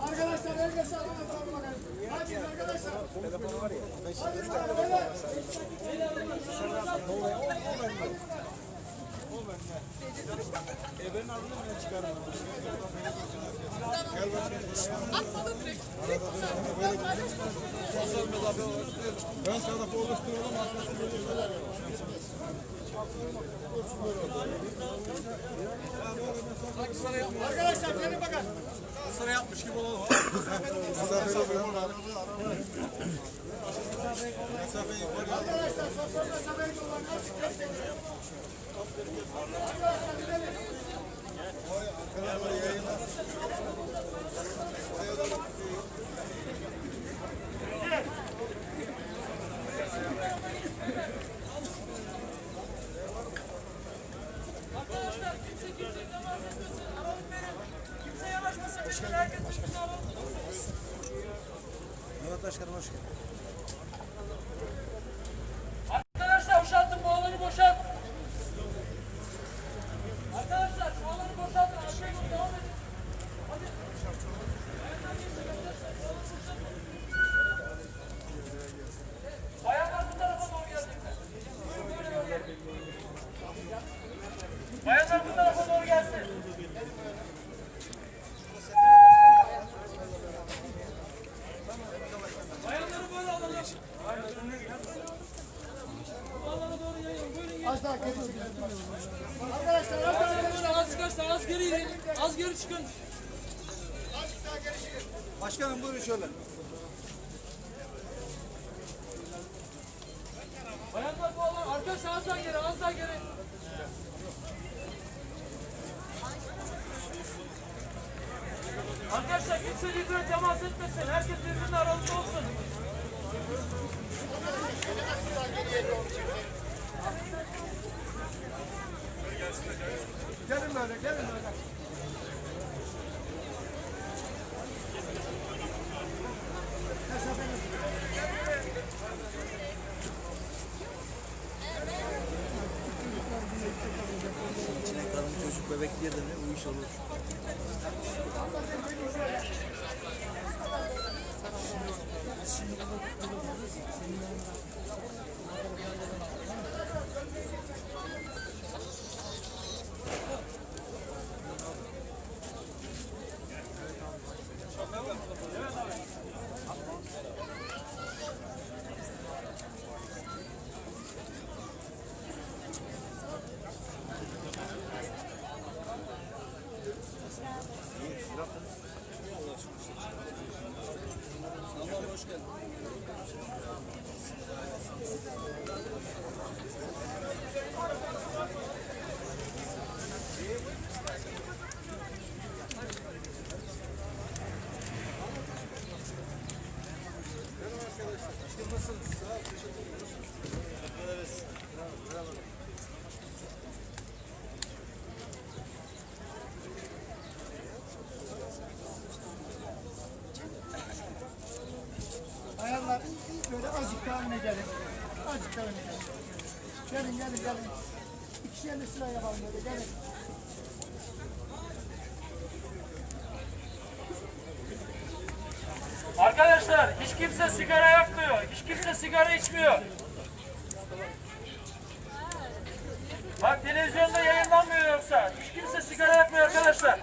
Arkadaşlar herkes alın bakalım. Hadi arkadaşlar. Telefonu var ya. Hadi bakalım. Evet. Ön tarafı oluşturalım. Arkasını böyle Arkadaşlar gelin bakın. Sıra yapmış gibi olalım. Mesafeyi koyalım. Mesafeyi koyalım. Arkadaşlar sosyal mesafeyi kullanın. Arkadaşlar gidelim. Arkadaşlar kimse kimseyi temas etmesin. Alalım verin. Kimse yanaşmasın. Alalım. Mehmet Başkanım hoş geldin. Arkadaşlar boşaltın bu alanı boşalt. Arkadaşlar şu alanı boşaltın. Arkaya doğru devam edin. Hadi. Arkadaşlar. Bu bu tarafa doğru böyle. Bayanlar bu tarafa doğru gelsin. Bayanları böyle alalım. Bu alana doğru yayın. Buyurun gelin. Az daha geri çekin. Arkadaşlar az daha geri Arkadaşlar az çıkarsa az geri in. Az geri çıkın. Başkanım buyurun şöyle. Bayanlar bu alan. Arkadaşlar az daha geri az daha geri. Arkadaşlar kimse birbirine temas etmesin. Herkes birbirinin arasında olsun. Gelin böyle gelin böyle. olmuş olur. Girdi mi bu iş olur. Bayanlar Böyle azıcık daha öne gelin. Azıcık daha öne gelin. Gelin gelin gelin. İkişerli sıra yapalım böyle gelin. Arkadaşlar hiç kimse sigara yakmıyor. Hiç kimse sigara içmiyor. Bak televizyonda yayınlanmıyor yoksa. Hiç kimse sigara yakmıyor arkadaşlar.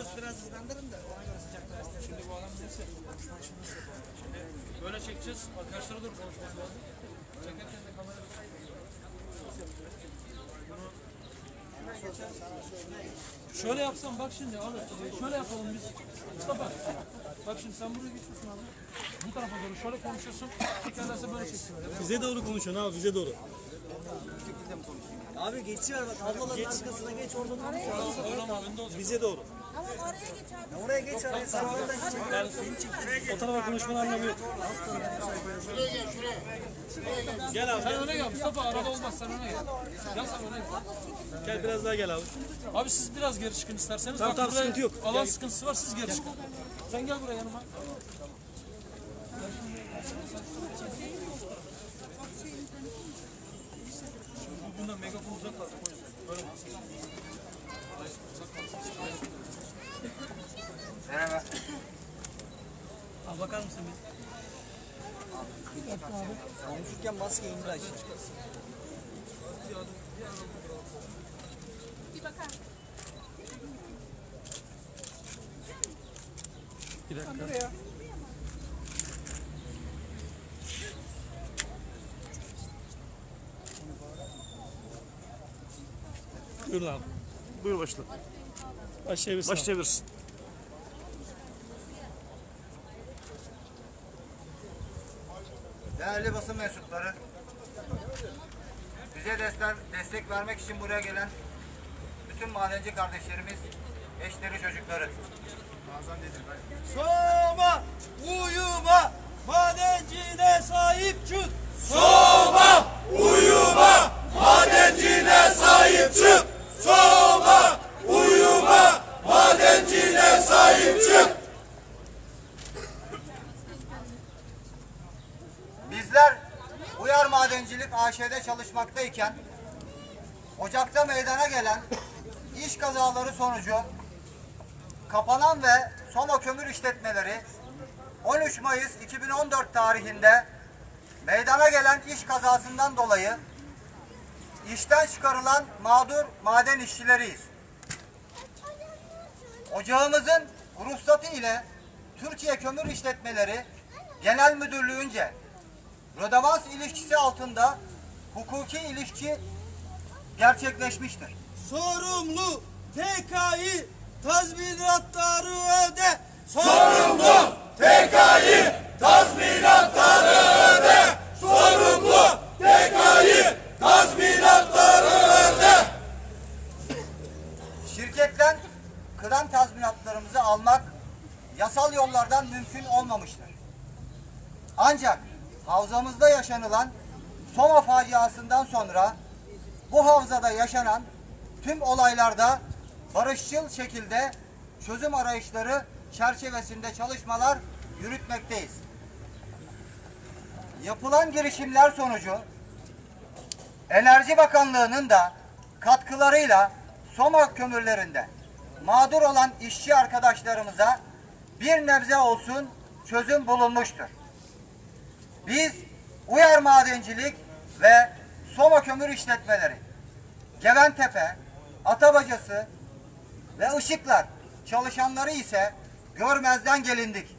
Yunus biraz hızlandırın da ona göre sıcaklar ister. Şimdi bu adam neyse konuşma için nasıl yapalım? Şimdi böyle çekeceğiz. Arkadaşlara dur konuşması lazım. Çekerken de kamera Şöyle yapsam bak şimdi abi. Şöyle yapalım biz. Mustafa. Bak şimdi sen buraya geçiyorsun abi. Bu tarafa doğru şöyle konuşuyorsun. Tekerlerse böyle çeksin. Bize doğru konuşun abi bize doğru. Abi geçiver bak ablaların arkasına geç oradan konuş. Bize doğru. Ama oraya geç abi. Oraya geç oraya sen oradan çek. O tarafa konuşmanın anlamı yok. Gel abi. Sen öne gel Mustafa arada olmaz sen öne gel. Gel sen öne gel. Gel biraz daha gel abi. Abi siz biraz geri çıkın isterseniz. Tamam, tamam, sıkıntı yok. Alan sıkıntısı var siz geri çıkın. Sen gel buraya yanıma. Şimdi Bundan megafon uzak kaldı. o yüzden. Böyle bak. Merhaba. Abi bakar mısın bir? Konuşurken maske indir aşağı. Bir bakar mısın? Bir dakika. Buyurun abi. Buyur başla. Başlayabilirsin. Başlayabilirsin. Basın mensupları, bize destek, destek vermek için buraya gelen bütün madenci kardeşlerimiz, eşleri, çocukları. Soma uyuma madencine sahip çık. Bizler Madencilik AŞ'de çalışmaktayken Ocak'ta meydana gelen iş kazaları sonucu kapanan ve Soma Kömür İşletmeleri 13 Mayıs 2014 tarihinde meydana gelen iş kazasından dolayı işten çıkarılan mağdur maden işçileriyiz. Ocağımızın ruhsatı ile Türkiye Kömür İşletmeleri Genel Müdürlüğü'nce Rödevans ilişkisi altında hukuki ilişki gerçekleşmiştir. Sorumlu TK'yı tazminatları faciasından sonra bu havzada yaşanan tüm olaylarda barışçıl şekilde çözüm arayışları çerçevesinde çalışmalar yürütmekteyiz. Yapılan girişimler sonucu Enerji Bakanlığı'nın da katkılarıyla Soma kömürlerinde mağdur olan işçi arkadaşlarımıza bir nebze olsun çözüm bulunmuştur. Biz Uyar Madencilik ve Soma Kömür İşletmeleri, Geventepe, Atabacası ve Işıklar çalışanları ise görmezden gelindik.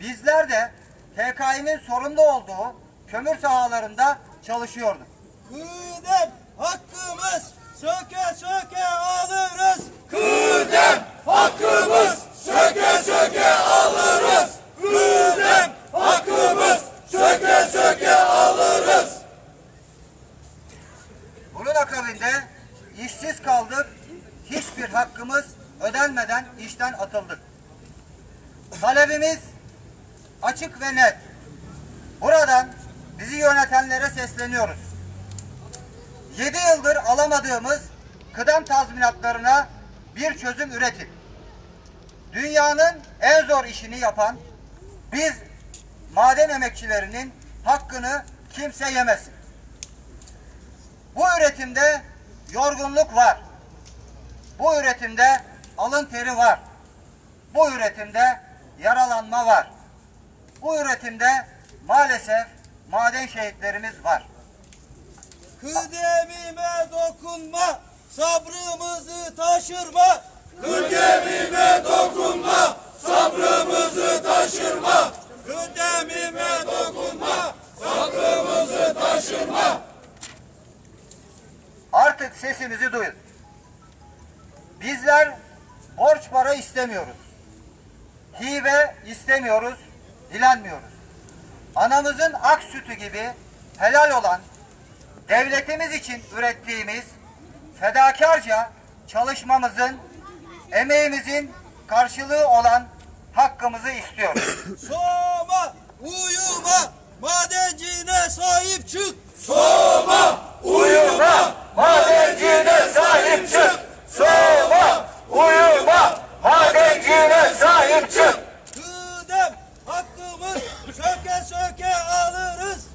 Bizler de TKİ'nin sorumlu olduğu kömür sahalarında çalışıyorduk. Kıdem hakkımız söke söke alırız. Kıdem hakkımız söke söke alırız. Kıdem hakkımız söke söke alırız. Bunun akabinde işsiz kal kaldık, hiçbir hakkımız ödenmeden işten atıldık. Talebimiz açık ve net. Buradan bizi yönetenlere sesleniyoruz. 7 yıldır alamadığımız kıdem tazminatlarına bir çözüm üretin. Dünyanın en zor işini yapan biz maden emekçilerinin hakkını kimse yemesin. Bu üretimde yorgunluk var. Bu üretimde alın teri var. Bu üretimde yaralanma var. Bu üretimde maalesef maden şehitlerimiz var. Kıdemime dokunma, sabrımızı taşırma. Kıdemime dokunma, sabrımızı taşırma. Kıdemime dokunma, sabrımızı taşırma. Artık sesimizi duyun. İstemiyoruz. Hibe istemiyoruz, dilenmiyoruz. Anamızın ak sütü gibi helal olan devletimiz için ürettiğimiz fedakarca çalışmamızın, emeğimizin karşılığı olan hakkımızı istiyoruz. Soma, uyuma, madencine sahip çık. Soma, uyuma, madencine sahip çık madencine sahip çık. Kıdem hakkımız söke söke alırız.